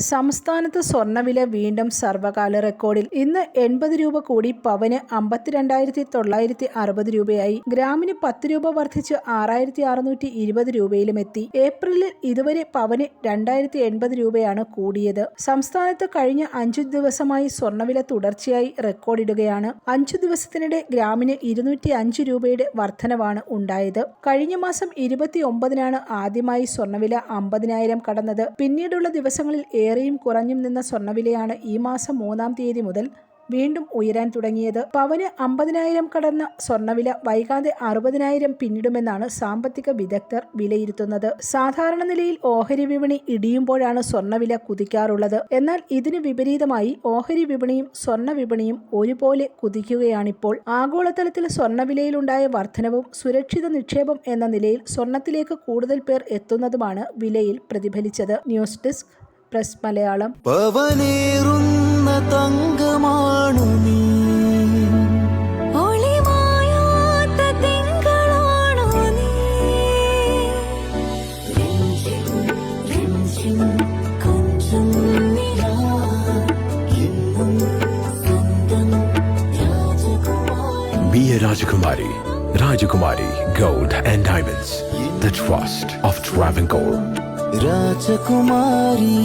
സംസ്ഥാനത്ത് സ്വർണവില വീണ്ടും സർവകാല റെക്കോർഡിൽ. ഇന്ന് എൺപത് രൂപ കൂടി പവന് അമ്പത്തിരണ്ടായിരത്തി തൊള്ളായിരത്തി അറുപത് രൂപയായി. ഗ്രാമിന് പത്ത് രൂപ വർദ്ധിച്ച് ആറായിരത്തി അറുന്നൂറ്റി ഇരുപത് രൂപയിലും എത്തി. ഏപ്രിലിൽ ഇതുവരെ പവന് രണ്ടായിരത്തി എൺപത് രൂപയാണ് കൂടിയത്. സംസ്ഥാനത്ത് കഴിഞ്ഞ അഞ്ചു ദിവസമായി സ്വർണവില തുടർച്ചയായി റെക്കോർഡിടുകയാണ്. അഞ്ചു ദിവസത്തിനിടെ ഗ്രാമിന് ഇരുന്നൂറ്റി അഞ്ച് രൂപയുടെ വർധനവാണ് ഉണ്ടായത്. കഴിഞ്ഞ മാസം ഇരുപത്തി ഒമ്പതിനാണ് ആദ്യമായി സ്വർണവില അമ്പതിനായിരം കടന്നത്. പിന്നീടുള്ള ദിവസങ്ങളിൽ ഏറെയും കുറഞ്ഞും നിന്ന സ്വർണവിലയാണ് ഈ മാസം മൂന്നാം തീയതി മുതൽ വീണ്ടും ഉയരാൻ തുടങ്ങിയത്. പവന് അമ്പതിനായിരം കടന്ന സ്വർണവില വൈകാതെ അറുപതിനായിരം പിന്നിടുമെന്നാണ് സാമ്പത്തിക വിദഗ്ധർ വിലയിരുത്തുന്നത്. സാധാരണ നിലയിൽ ഓഹരി വിപണി ഇടിയുമ്പോഴാണ് സ്വർണവില കുതിക്കാറുള്ളത്. എന്നാൽ ഇതിന് വിപരീതമായി ഓഹരി വിപണിയും സ്വർണ വിപണിയും ഒരുപോലെ കുതിക്കുകയാണിപ്പോൾ. ആഗോളതലത്തിൽ സ്വർണവിലയിലുണ്ടായ വർധനവും സുരക്ഷിത നിക്ഷേപം എന്ന നിലയിൽ സ്വർണത്തിലേക്ക് കൂടുതൽ പേർ എത്തുന്നതുമാണ് വിലയിൽ പ്രതിഫലിച്ചത്. ന്യൂസ് ഡെസ്ക് പ്രസ് മലയാളം പവനേറുന്ന തങ്കമാണു നീ നിലാ എന്നും സ്വന്തം രാജകുമാരി Be a Rajakumari. Rajakumari Gold and Diamonds. Rajakumari.